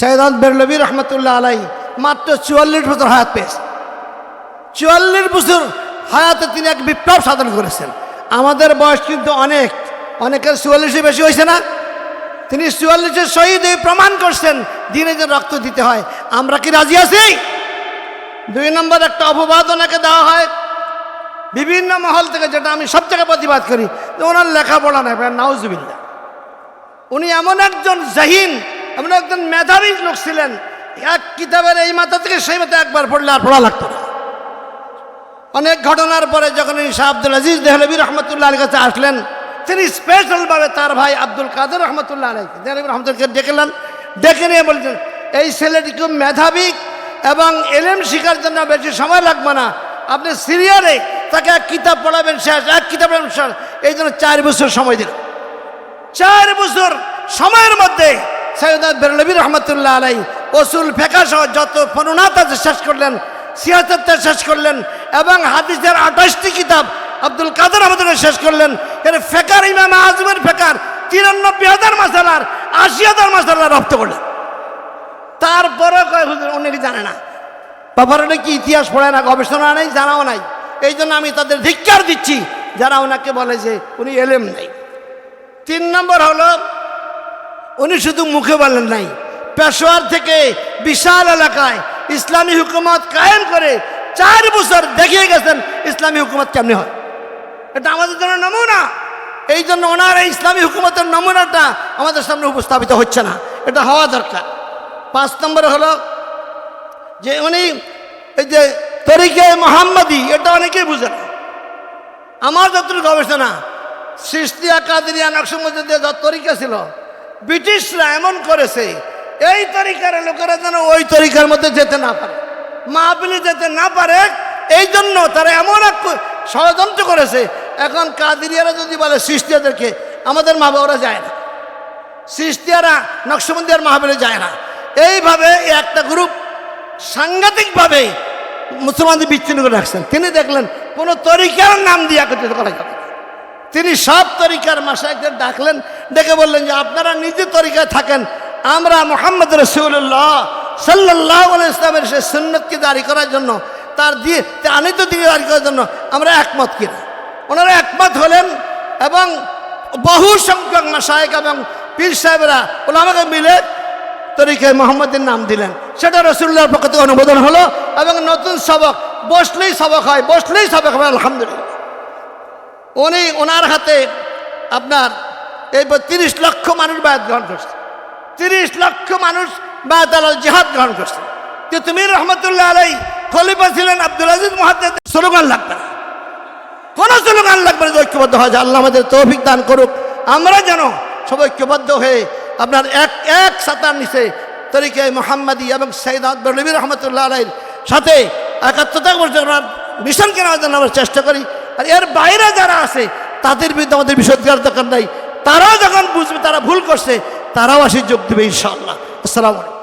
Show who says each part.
Speaker 1: সৈয়দ বেরলবী রহমতুল্লাহ আলাই মাত্র চুয়াল্লিশ বছর হায়াত পেয়েছে। চুয়াল্লিশ বছর হায়াতে তিনি এক বিপ্লব সাধন করেছেন। আমাদের বয়স কিন্তু অনেক। অনেকের চুয়াল্লিশে বেশি হয়েছে না? তিনি চুয়াল্লিশের শহীদ এই প্রমাণ করছেন, দিনে যে রক্ত দিতে হয়। আমরা কি রাজি আছি? দুই নম্বর একটা অপবাদ ওনাকে দেওয়া হয়। বিভিন্ন মহল থেকে যেটা আমি সব থেকে প্রতিবাদ করি ওনার লেখাপড়া নেই নাউজবিল্লা উনি এমন একজন জাহিন এমন একজন মেধাবী লোক ছিলেন, এক কিতাবের এই মাথা থেকে সেই মাথা একবার পড়লে আর পড়া লাগতো না। অনেক ঘটনার পরে যখন শাহ আব্দুল আজিজ দেহলবী রহমতুল্লাহ আলীর কাছে আসলেন, তিনি স্পেশালভাবে তার ভাই আব্দুল কাদের রহমতুল্লাহ আলী দেহলবী রহমতুল্লাহকে ডেকেলেন ডেকে নিয়ে বলছেন এই ছেলেটি খুব মেধাবী এবং এলেম শিখার জন্য বেশি সময় লাগবে না। আপনি সিরিয়ালে তাকে এক কিতাব পড়াবেন, শেষ, এক কিতাব পড়াবেন, শেষ। এই জন্য চার বছর সময় দিলেন চার বছর সময়ের মধ্যে সৈয়দ বেরলবী রহমতুল্লাহ আলাই অসুল ফেকা সহ যত ফনুনাত আছে শেষ করলেন সিয়াসত্তা শেষ করলেন, এবং হাদিসের আঠাশটি কিতাব আব্দুল কাদের আমাদের শেষ করলেন। এর ফেকার ইমাম আজমের ফেকার তিরানব্বই হাজার মাসালার, আশি হাজার মাসালার রপ্ত করলেন। তারপরে কয় হুজুর, উনি কি জানে না? বাবার কি ইতিহাস পড়ে না, গবেষণা নেই, জানাও নাই। এই জন্য আমি তাদের ধিক্কার দিচ্ছি, যারা ওনাকে বলে যে উনি এলেম নেই। তিন নম্বর হলো উনি শুধু মুখে বলেন নাই, পেশোয়ার থেকে বিশাল এলাকায় ইসলামী হুকুমত কায়েম করে চার বছর দেখিয়ে গেছেন ইসলামী হুকুমত কেমনি হয়। এটা আমাদের জন্য নমুনা। এই জন্য ওনার এই ইসলামী হুকুমতের নমুনাটা আমাদের সামনে উপস্থাপিত হচ্ছে না। এটা হওয়া দরকার। পাঁচ নম্বর হলো যে উনি এই যে তরিকে মোহাম্মদী, এটা অনেকেই বুঝে না। আমার যতটুকু গবেষণা সৃষ্টিয়া কাদিরিয়া নকশমুদ্দিন যত তরিকা ছিল ব্রিটিশরা এমন করেছে, এই তরিকার লোকেরা যেন ওই তরিকার মধ্যে যেতে না পারে। মাহবিলে যেতে না পারে, এই জন্য তারা এমন এক ষড়যন্ত্র করেছে। এখন কাদিরিয়ারা যদি বলে সৃষ্টিয়াদেরকে, আমাদের মা বাবারা যায় না। সৃষ্টিয়ারা নকশবন্দিয়ার মাহবিলে যায় না। এইভাবে একটা গ্রুপ সাংঘাতিকভাবে মুসলমানদের বিচ্ছিন্ন করে রাখছেন। তিনি দেখলেন কোনো তরিকার নাম দিয়ে একত্রিত করা যাবে। তিনি সব তরিকার মাসাইকদের ডাকলেন, ডেকে বললেন যে, আপনারা নিজে তরিকায় থাকেন। আমরা মোহাম্মদ রসুল্লাহ সাল্লাহ ইসলামের সে সুন্নতকে দাঁড়ি করার জন্য, তার দিয়ে আনিত দিকে দাঁড়ি করার জন্য আমরা একমত কিনা? ওনারা একমত হলেন এবং বহু সংখ্যক মাসায়ক এবং পীর সাহেবরা ওরা আমাকে মিলে তরিকায় মোহাম্মদের নাম দিলেন। সেটা রসুল্লাহর পক্ষ থেকে অনুমোদন হলো এবং নতুন সবক, বসলেই সবক হয়, বসলেই সবক হয়, আলহামদুলিল্লাহ। উনি ওনার হাতে আপনার এই তিরিশ লক্ষ মানুষ বায়াত গ্রহণ করছে। তিরিশ লক্ষ মানুষ বায়াত আল জেহাদ গ্রহণ করছে। যে তুমি রহমতুল্লাহ আলাই খলিফা ছিলেন আব্দুল আজিজ মহাদ্দের স্লোগান লাগবে না। কোনো স্লোগান লাগবে না ঐক্যবদ্ধ হয় যে আল্লাহ আমাদের তৌফিক দান করুক। আমরা যেন সব ঐক্যবদ্ধ হয়ে আপনার এক এক সাতার নিচে তরিকে মোহাম্মদী এবং সৈয়দ আকবরবী রহমতুল্লাহ আলাইয়ের সাথে একাত্মতা ওনার মিশন কেনার জন্য আমরা চেষ্টা করি। আর এর বাইরে যারা আছে, তাদের বিরুদ্ধে আমাদের করার দরকার নাই। তারাও যখন বুঝবে, তারা ভুল করছে, তারাও আসে যোগ দেবে ইনশাআল্লাহ। আসসালামু আলাইকুম।